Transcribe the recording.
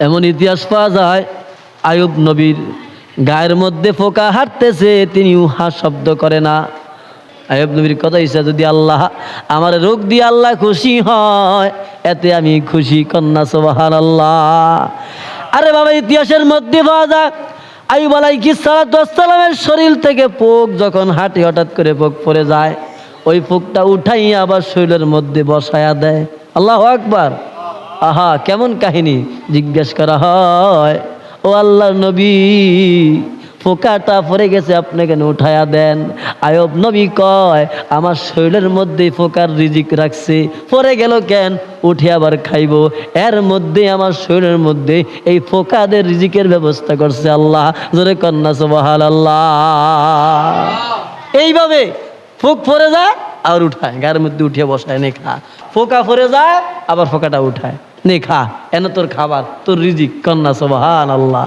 এমন ইতিহাস পাওয়া যায় আয়ুব নবীর গায়ের মধ্যে ফোকা হাঁটতেছে, তিনি উহা শব্দ করে না। আয়ুব নবীর কথা ইচ্ছা যদি আল্লাহ আমার রোগ দিয়ে আল্লাহ খুশি হয়, এতে আমি খুশি কন্যা সোবাহান আল্লাহ আরে বাবা, ইতিহাসের মধ্যে পাওয়া যায় আয়ুব আলাইহিস সালামের শরীর থেকে পোক যখন হাঁটি, হঠাৎ করে পোক পড়ে যায়, ওই পোকটা উঠাইয়া আবার শরীরের মধ্যে বসায়া দেয়। আল্লাহ আকবার। আহা, কেমন কাহিনী? জিজ্ঞেস করা হয়, ও আল্লাহ নবী ফোকাটা পড়ে গেছে, আপনি কেন উঠায়া দেন? আয়ব নবী কয়, আমার শরীরের মধ্যে ফোকার রিজিক রাখছে পরে গেল কেন? উঠে আবার খাইব। এর মধ্যে, আমার শরীরের মধ্যে এই ফোকাদের রিজিকের ব্যবস্থা করছে আল্লাহ। জোরে কন্যা সুবহান আল্লাহ এইভাবে ফুক পরে যায় আর উঠায়। গায়ের মধ্যে উঠিয়ে বসায় নে খা ফোকা পরে যায়, আবার ফোকাটা উঠায়। নে খা এনে তোর খাবার তোর রিজিক কন্যা সুবহান আল্লাহ